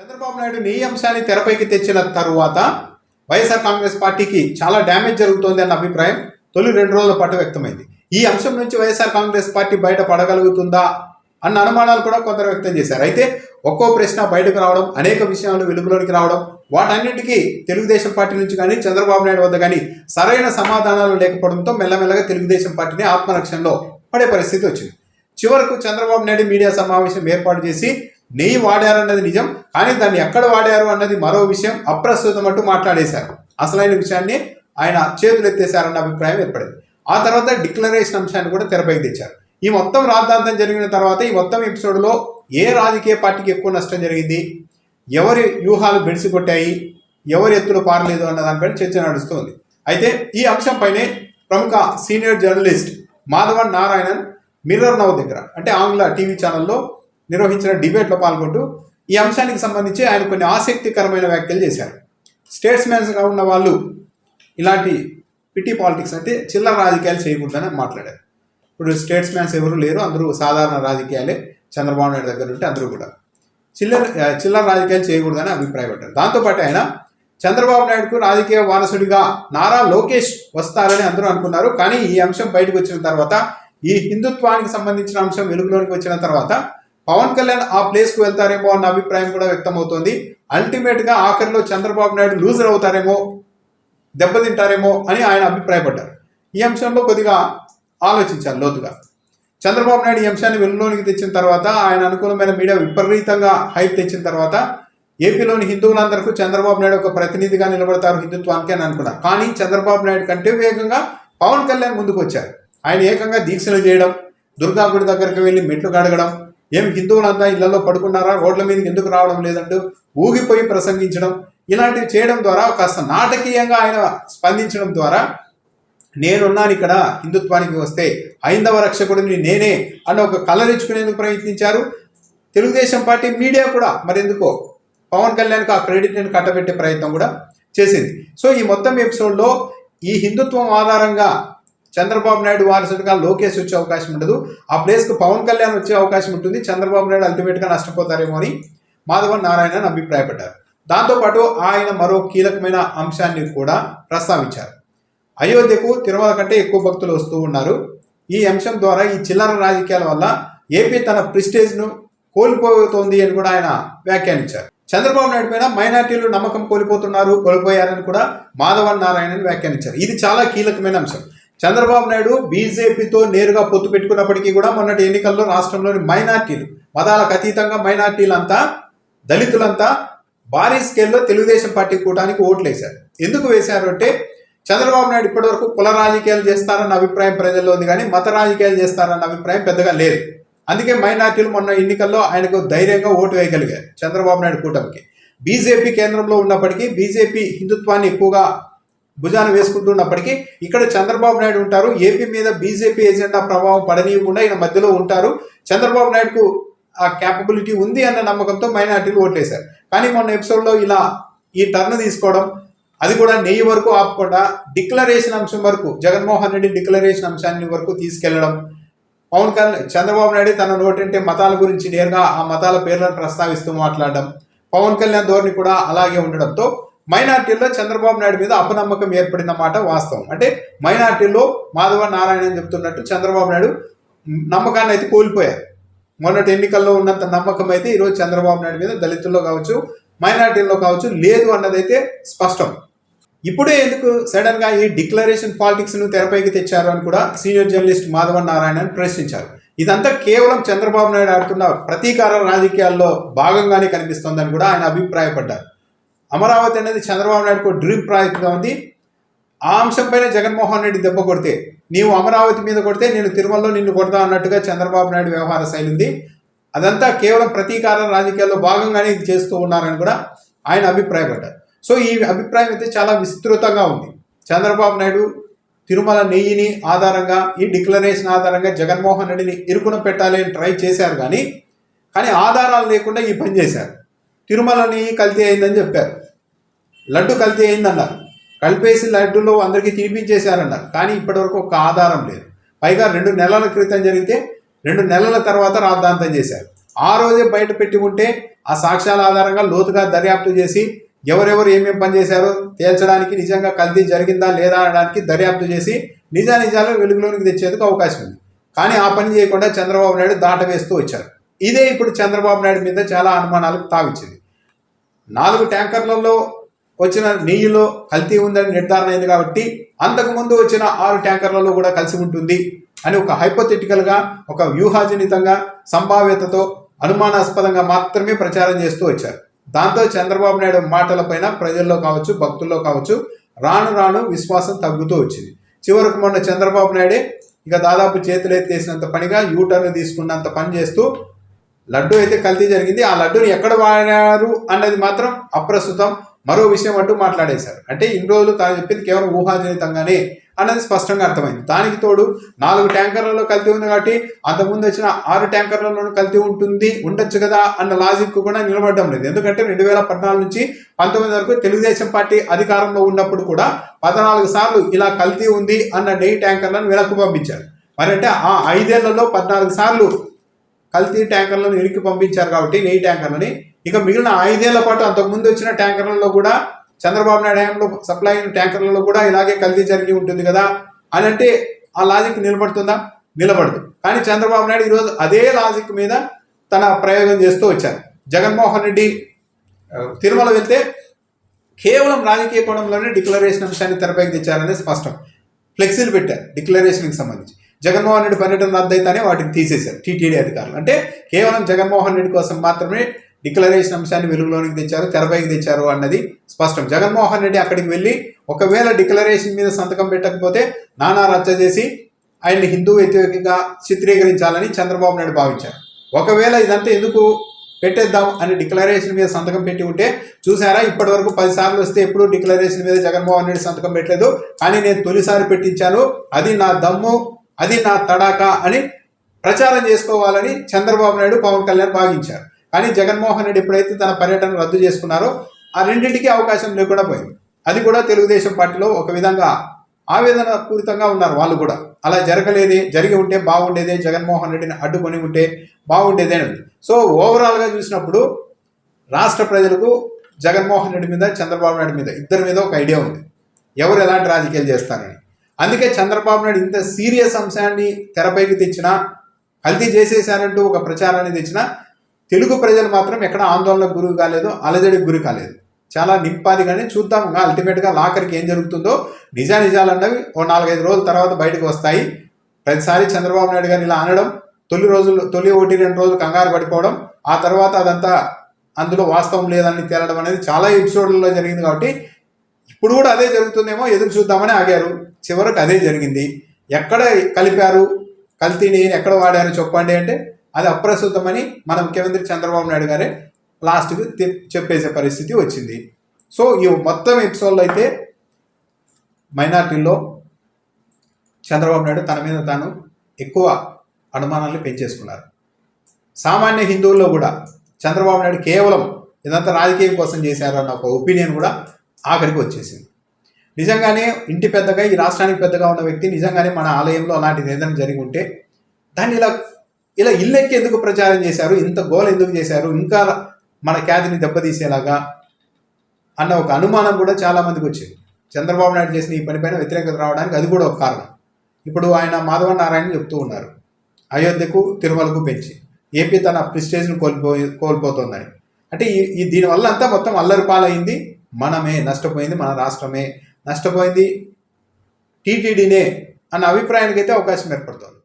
చంద్రబాబు నాయుడు నీ అంశాన్ని తెరపైకి తెచ్చిన తరువాత వైఎస్ఆర్ కాంగ్రెస్ పార్టీకి చాలా డ్యామేజ్ జరుగుతోంది అన్న అభిప్రాయం తొలి రెండు రోజుల పాటు వ్యక్తమైంది. ఈ అంశం నుంచి వైఎస్ఆర్ కాంగ్రెస్ పార్టీ బయట పడగలుగుతుందా అన్న అనుమానాలు కూడా కొందరు వ్యక్తం చేశారు. అయితే ఒక్కో ప్రశ్న బయటకు రావడం అనేక విషయాలు వెలుగులోనికి రావడం వాటన్నిటికీ తెలుగుదేశం పార్టీ నుంచి కానీ చంద్రబాబు నాయుడు వద్ద కానీ సరైన సమాధానాలు లేకపోవడంతో మెల్లమెల్లగా తెలుగుదేశం పార్టీని ఆత్మరక్షణలో పడే పరిస్థితి వచ్చింది. చివరకు చంద్రబాబు నాయుడు మీడియా సమావేశం ఏర్పాటు చేసి నెయ్యి వాడారన్నది నిజం కానీ దాన్ని ఎక్కడ వాడారు అన్నది మరో విషయం అప్రస్తుతం అంటూ మాట్లాడేశారు. అసలైన విషయాన్ని ఆయన చేతులు ఎత్తేశారన్న అభిప్రాయం ఏర్పడింది. ఆ తర్వాత డిక్లరేషన్ అంశాన్ని కూడా తెరపైకి తెచ్చారు. ఈ మొత్తం రాద్ధాంతం జరిగిన తర్వాత ఈ మొత్తం ఎపిసోడ్లో ఏ రాజకీయ పార్టీకి ఎక్కువ నష్టం జరిగింది ఎవరి వ్యూహాలు బెడిసి కొట్టాయి ఎవరి ఎత్తులు పారలేదు అన్న దానిపైన చర్చ నడుస్తోంది. అయితే ఈ అంశంపైనే ప్రముఖ senior journalist Madhavan Narayanan mirror now దగ్గర అంటే ఆంగ్ల టీవీ ఛానల్లో నిర్వహించిన డిబేట్లో పాల్గొంటూ ఈ అంశానికి సంబంధించి ఆయన కొన్ని ఆసక్తికరమైన వ్యాఖ్యలు చేశారు. స్టేట్స్మెన్స్గా ఉన్న వాళ్ళు ఇలాంటి పిటి పాలిటిక్స్ అంటే చిల్లర రాజకీయాలు చేయకూడదని మాట్లాడారు. ఇప్పుడు స్టేట్స్మెన్స్ ఎవరు లేరు అందరూ సాధారణ రాజకీయాలే. చంద్రబాబు నాయుడు దగ్గర ఉంటే అందరూ కూడా. చిల్లర చిల్లర రాజకీయాలు చేయకూడదని అభిప్రాయపడ్డారు. దాంతోపాటు ఆయన చంద్రబాబు నాయుడుకు రాజకీయ వారసుడిగా నారా లోకేష్ వస్తారని అందరూ అనుకున్నారు. కానీ ఈ అంశం బయటకు వచ్చిన తర్వాత ఈ హిందుత్వానికి సంబంధించిన అంశం వెలుగులోనికి వచ్చిన తర్వాత పవన్ కళ్యాణ్ ఆ ప్లేస్కు వెళ్తారేమో అన్న అభిప్రాయం కూడా వ్యక్తమవుతోంది. అల్టిమేట్గా ఆఖరిలో చంద్రబాబు నాయుడు లూజర్ అవుతారేమో దెబ్బతింటారేమో అని ఆయన అభిప్రాయపడ్డారు. ఈ అంశంలో కొద్దిగా ఆలోచించాలి లోతుగా. చంద్రబాబు నాయుడు ఈ అంశాన్ని వెలుగులోనికి తెచ్చిన తర్వాత ఆయన అనుకూలమైన మీడియా విపరీతంగా హైప్ తెచ్చిన తర్వాత ఏపీలోని హిందువులందరికీ చంద్రబాబు నాయుడు ఒక ప్రతినిధిగా నిలబడతారు హిందుత్వానికి అని అనుకున్నారు. కానీ చంద్రబాబు నాయుడు కంటే వేగంగా పవన్ కళ్యాణ్ ముందుకు వచ్చారు ఆయన ఏకంగా దీక్షలు చేయడం దుర్గా గుడి దగ్గరికి వెళ్ళి మెట్లు కడగడం ఏం హిందువులంతా ఇళ్ళలో పడుకున్నారా? రోడ్ల మీదకి ఎందుకు రావడం లేదంటూ ఊగిపోయి ప్రసంగించడం ఇలాంటివి చేయడం ద్వారా కాస్త నాటకీయంగా ఆయన స్పందించడం ద్వారా నేనున్నాను ఇక్కడ హిందుత్వానికి వస్తే హైందవ రక్షకుడిని నేనే అన్న ఒక కలరించుకునేందుకు ప్రయత్నించారు. తెలుగుదేశం పార్టీ మీడియా కూడా మరెందుకో పవన్ కళ్యాణ్కి ఆ క్రెడిట్ని కట్టబెట్టే ప్రయత్నం కూడా చేసింది. సో ఈ మొత్తం ఎపిసోడ్లో ఈ హిందుత్వం ఆధారంగా చంద్రబాబు నాయుడు వారసుడిగా లోకేష్ వచ్చే అవకాశం ఉండదు. ఆ ప్లేస్కి పవన్ కళ్యాణ్ వచ్చే అవకాశం ఉంటుంది. చంద్రబాబు నాయుడు అల్టిమేట్గా నష్టపోతారేమో అని మాధవన్ నారాయణన్ అభిప్రాయపడ్డారు. దాంతోపాటు ఆయన మరో కీలకమైన అంశాన్ని కూడా ప్రస్తావించారు. అయోధ్యకు తిరుమల కంటే ఎక్కువ భక్తులు వస్తూ ఉన్నారు. ఈ అంశం ద్వారా ఈ చిల్లర రాజకీయాల వల్ల ఏపీ తన ప్రిస్టేజ్ను కోల్పోతోంది అని కూడా ఆయన వ్యాఖ్యానించారు. చంద్రబాబు నాయుడు పైన మైనార్టీలు నమ్మకం కోల్పోతున్నారు కోల్పోయారని కూడా మాధవన్ నారాయణని వ్యాఖ్యానించారు. ఇది చాలా కీలకమైన అంశం. చంద్రబాబు నాయుడు బీజేపీతో నేరుగా పొత్తు పెట్టుకున్నప్పటికీ కూడా మొన్నటి ఎన్నికల్లో రాష్ట్రంలోని మైనార్టీలు మతాలకు అతీతంగా మైనార్టీలంతా దళితులంతా భారీ స్కేల్లో తెలుగుదేశం పార్టీ కూటానికి ఓట్లు వేశారు ఎందుకు వేశారు అంటే చంద్రబాబు నాయుడు ఇప్పటివరకు కుల రాజకీయాలు చేస్తారన్న అభిప్రాయం ప్రజల్లో ఉంది కానీ మత రాజకీయాలు చేస్తారన్న అభిప్రాయం పెద్దగా లేదు. అందుకే మైనార్టీలు మొన్న ఎన్నికల్లో ఆయనకు ధైర్యంగా ఓటు వేయగలిగారు చంద్రబాబు నాయుడు కూటమికి. బీజేపీ కేంద్రంలో ఉన్నప్పటికీ బీజేపీ హిందుత్వాన్ని ఎక్కువగా భుజాన వేసుకుంటున్నప్పటికీ ఇక్కడ చంద్రబాబు నాయుడు ఉంటారు. ఏపీ మీద బీజేపీ ఎజెండా ప్రభావం పడనీయకుండా ఈయన మధ్యలో ఉంటారు. చంద్రబాబు నాయుడుకు ఆ క్యాపబిలిటీ ఉంది అన్న నమ్మకంతో మైనార్టీలు ఓట్లేశారు. కానీ మొన్న ఎపిసోడ్లో ఇలా ఈ టర్న్ తీసుకోవడం అది కూడా నెయ్యి వరకు ఆపకుండా డిక్లరేషన్ అంశం వరకు జగన్మోహన్ రెడ్డి డిక్లరేషన్ అంశాన్ని వరకు తీసుకెళ్ళడం పవన్ కళ్యాణ్ చంద్రబాబు నాయుడు తన నోటంటే మతాల గురించి నేరుగా ఆ మతాల పేర్లను ప్రస్తావిస్తూ మాట్లాడడం పవన్ కళ్యాణ్ ధోరణి కూడా అలాగే ఉండడంతో మైనార్టీల్లో చంద్రబాబు నాయుడు మీద అపనమ్మకం ఏర్పడిన మాట వాస్తవం. అంటే మైనార్టీల్లో మాధవ నారాయణ చెప్తున్నట్టు చంద్రబాబు నాయుడు నమ్మకాన్ని అయితే కోల్పోయారు. మొన్నటి ఎన్నికల్లో ఉన్నంత నమ్మకం అయితే ఈరోజు చంద్రబాబు నాయుడు మీద దళితుల్లో కావచ్చు మైనార్టీల్లో కావచ్చు లేదు అన్నదైతే స్పష్టం. ఇప్పుడే ఎందుకు సడన్గా ఈ డిక్లరేషన్ పాలిటిక్స్ను తెరపైకి తెచ్చారు అని కూడా సీనియర్ జర్నలిస్ట్ మాధవన్ నారాయణ ప్రశ్నించారు. ఇదంతా కేవలం చంద్రబాబు నాయుడు ఆడుతున్న ప్రతీకార రాజకీయాల్లో భాగంగానే కనిపిస్తోందని కూడా ఆయన అభిప్రాయపడ్డారు. అమరావతి అనేది చంద్రబాబు నాయుడుకు డ్రీమ్ ప్రాజెక్ట్గా ఉంది. ఆ అంశంపైన జగన్మోహన్ రెడ్డి దెబ్బ కొడితే నీవు అమరావతి మీద కొడితే నేను తిరుమలలో నిన్ను కొడతా అన్నట్టుగా చంద్రబాబు నాయుడు వ్యవహార శైలి ఉంది. అదంతా కేవలం ప్రతీకార రాజకీయాల్లో భాగంగానే ఇది చేస్తూ ఉన్నారని కూడా ఆయన అభిప్రాయపడ్డారు. సో ఈ అభిప్రాయం అయితే చాలా విస్తృతంగా ఉంది. చంద్రబాబు నాయుడు తిరుమల నెయ్యిని ఆధారంగా ఈ డిక్లరేషన్ ఆధారంగా జగన్మోహన్ రెడ్డిని ఇరుకున పెట్టాలి అని ట్రై చేశారు కానీ కానీ ఆధారాలు లేకుండా ఈ పని చేశారు. తిరుమలని కల్తీ అయిందని చెప్పారు. లడ్డు కల్తీ అయిందన్నారు. కలిపేసి లడ్డులో అందరికీ తినిపించేశారన్నారు. కానీ ఇప్పటివరకు ఒక ఆధారం లేదు. పైగా రెండు నెలల క్రితం జరిగితే రెండు నెలల తర్వాత రాద్ధాంతం చేశారు. ఆ రోజే బయట పెట్టి ఉంటే ఆ సాక్ష్యాల ఆధారంగా లోతుగా దర్యాప్తు చేసి ఎవరెవరు ఏమేం పని చేశారో తేల్చడానికి నిజంగా కల్తీ జరిగిందా లేదా అనడానికి దర్యాప్తు చేసి నిజా నిజాలు వెలుగులోనికి తెచ్చేందుకు అవకాశం ఉంది. కానీ ఆ పని చేయకుండా చంద్రబాబు నాయుడు దాట వేస్తూ వచ్చారు. ఇదే ఇప్పుడు చంద్రబాబు నాయుడు మీద చాలా అనుమానాలకు తావిచ్చింది. నాలుగు ట్యాంకర్లలో వచ్చిన నెయ్యిలో కల్తీ ఉందని నిర్ధారణ అయింది కాబట్టి అంతకుముందు వచ్చిన ఆరు ట్యాంకర్లలో కూడా కలిసి ఉంటుంది అని ఒక హైపోథెటికల్గా ఒక వ్యూహాజనితంగా సంభావ్యతతో అనుమానాస్పదంగా మాత్రమే ప్రచారం చేస్తూ వచ్చారు. దాంతో చంద్రబాబు నాయుడు మాటలపైన ప్రజల్లో కావచ్చు భక్తుల్లో కావచ్చు రాను రాను విశ్వాసం తగ్గుతూ వచ్చింది. చివరకు మొన్న చంద్రబాబు నాయుడే ఇక దాదాపు చేతులు ఎత్తేసినంత పనిగా యూటర్న్ తీసుకున్నంత పని చేస్తూ లడ్డు అయితే కల్తీ జరిగింది. ఆ లడ్డూని ఎక్కడ వాడారు అన్నది మాత్రం అప్రస్తుతం మరో విషయం అంటూ మాట్లాడేశారు. అంటే ఇన్ని రోజులు తాను చెప్పింది కేవలం ఊహాజనితంగానే అన్నది స్పష్టంగా అర్థమైంది. దానికి తోడు నాలుగు ట్యాంకర్లలో కల్తీ ఉంది కాబట్టి అంతకుముందు వచ్చిన ఆరు ట్యాంకర్లలోనూ కల్తీ ఉంటుంది ఉండొచ్చు కదా అన్న లాజిక్ కూడా నిలబడడం లేదు. ఎందుకంటే రెండు వేల పద్నాలుగు నుంచి పంతొమ్మిది వరకు తెలుగుదేశం పార్టీ అధికారంలో ఉన్నప్పుడు కూడా పద్నాలుగు సార్లు ఇలా కల్తీ ఉంది అన్న నెయ్యి ట్యాంకర్లను వెనక్కు పంపించారు. మరి అంటే ఆ ఐదేళ్ళలో పద్నాలుగు సార్లు కల్తీ ట్యాంకర్లను వెనక్కి పంపించారు కాబట్టి నెయ్యి ట్యాంకర్లని. ఇక మిగిలిన ఐదేళ్ళ పాటు అంతకుముందు వచ్చిన ట్యాంకర్లలో కూడా చంద్రబాబు నాయుడు హయాంలో సప్లై అయిన ట్యాంకర్లలో కూడా ఇలాగే కల్తీ జరిగి ఉంటుంది కదా అని అంటే ఆ లాజిక్ నిలబడుతుందా? నిలబడదు. కానీ చంద్రబాబు నాయుడు ఈరోజు అదే లాజిక్ మీద తన ప్రయోగం చేస్తూ వచ్చారు. జగన్మోహన్ రెడ్డి తిరుమల వెళ్తే కేవలం రాజకీయ కోణంలోనే డిక్లరేషన్ అంశాన్ని తెరపైకి తెచ్చారనేది స్పష్టం. ఫ్లెక్సీలు పెట్టారు డిక్లరేషన్కి సంబంధించి. జగన్మోహన్ రెడ్డి పర్యటన రద్దయితేనే వాటిని తీసేశారు టీటీడీ అధికారులు. అంటే కేవలం జగన్మోహన్ రెడ్డి కోసం మాత్రమే డిక్లరేషన్ అంశాన్ని వెలుగులోనికి తెచ్చారు తెరపైకి తెచ్చారు అన్నది స్పష్టం. జగన్మోహన్ రెడ్డి అక్కడికి వెళ్ళి ఒకవేళ డిక్లరేషన్ మీద సంతకం పెట్టకపోతే నానా రచ్చ చేసి ఆయన్ని హిందూ వ్యతిరేకంగా చిత్రీకరించాలని చంద్రబాబు నాయుడు భావించారు. ఒకవేళ ఇదంతా ఎందుకు పెట్టేద్దాం అని డిక్లరేషన్ మీద సంతకం పెట్టి ఉంటే చూసారా ఇప్పటి వరకు పది సార్లు వస్తే ఎప్పుడు డిక్లరేషన్ మీద జగన్మోహన్ రెడ్డి సంతకం పెట్టలేదు. కానీ నేను తొలిసారి పెట్టించాను. అది నా దమ్ము. అది నా తడాక అని ప్రచారం చేసుకోవాలని చంద్రబాబు నాయుడు పవన్ కళ్యాణ్ భావించారు. కానీ జగన్మోహన్ రెడ్డి ఎప్పుడైతే తన పర్యటన రద్దు చేసుకున్నారో ఆ రెండింటికి అవకాశం లేకుండా పోయింది. అది కూడా తెలుగుదేశం పార్టీలో ఒక విధంగా ఆవేదన పూరితంగా ఉన్నారు వాళ్ళు కూడా. అలా జరగలేదే జరిగి ఉంటే బాగుండేదే జగన్మోహన్ రెడ్డిని అడ్డుకొని ఉంటే బాగుండేదే అని ఉంది. సో ఓవరాల్గా చూసినప్పుడు రాష్ట్ర ప్రజలకు జగన్మోహన్ రెడ్డి మీద చంద్రబాబు నాయుడు మీద ఇద్దరి మీద ఒక ఐడియా ఉంది. ఎవరు ఎలాంటి రాజకీయాలు చేస్తారని. అందుకే చంద్రబాబు నాయుడు ఇంత సీరియస్ అంశాన్ని తెరపైకి తెచ్చినా కల్తీ చేసేసానంటూ ఒక ప్రచారాన్ని తెచ్చినా తెలుగు ప్రజలు మాత్రం ఎక్కడ ఆందోళనకు గురి కాలేదు అలజడికి గురి కాలేదు. చాలా నింపాదిగానే చూద్దాం. ఇంకా అల్టిమేట్గా లాకర్కి ఏం జరుగుతుందో నిజా నిజాలు అన్నవి ఓ నాలుగైదు రోజుల తర్వాత బయటకు వస్తాయి. ప్రతిసారి చంద్రబాబు నాయుడు గారు ఇలా అనడం తొలి రోజులు తొలి ఒకటి రెండు రోజులు కంగారు పడిపోవడం ఆ తర్వాత అదంతా అందులో వాస్తవం లేదని తేలడం అనేది చాలా ఎపిసోడ్లలో జరిగింది కాబట్టి ఇప్పుడు కూడా అదే జరుగుతుందేమో ఎదురు చూద్దామని ఆగారు. చివరకు అదే జరిగింది. ఎక్కడ కలిపారు? కల్తీని ఎక్కడ వాడారు? చెప్పండి అంటే అది అప్రస్తుతమని మన ముఖ్యమంత్రి చంద్రబాబు నాయుడు గారే లాస్ట్కి చెప్పేసే పరిస్థితి వచ్చింది. సో ఈ మొత్తం ఎపిసోడ్లో అయితే మైనార్టీల్లో చంద్రబాబు నాయుడు తన మీద తాను ఎక్కువ అనుమానాలు పెంచేసుకున్నారు. సామాన్య హిందువుల్లో కూడా చంద్రబాబు నాయుడు కేవలం ఇదంతా రాజకీయం కోసం చేశారు అన్న ఒక ఒపీనియన్ కూడా ఆఖరికి వచ్చేసింది. నిజంగానే ఇంటి పెద్దగా ఈ రాష్ట్రానికి పెద్దగా ఉన్న వ్యక్తి నిజంగానే మన ఆలయంలో అలాంటిది ఏదైనా జరిగి ఉంటే దాన్ని ఇలా ఇలా ఇల్లెక్కి ఎందుకు ప్రచారం చేశారు? ఇంత గోల ఎందుకు చేశారు? ఇంకా మన ఖ్యాతిని దెబ్బతీసేలాగా అన్న ఒక అనుమానం కూడా చాలా మందికి వచ్చింది. చంద్రబాబు నాయుడు చేసిన ఈ పనిపైన వ్యతిరేకత రావడానికి అది కూడా ఒక కారణం. ఇప్పుడు ఆయన మాధవ నారాయణ చెప్తూ ఉన్నారు. అయోధ్యకు తిరుమలకు పెంచి. ఏపీ తన ప్రిస్టేజ్ను కోల్పోయి కోల్పోతుందని. అంటే ఈ ఈ దీనివల్ల అంతా మొత్తం అల్లరి పాలైంది. మనమే నష్టపోయింది మన రాష్ట్రమే నష్టపోయింది టీటీడీనే అన్న అభిప్రాయానికైతే అవకాశం ఏర్పడుతుంది.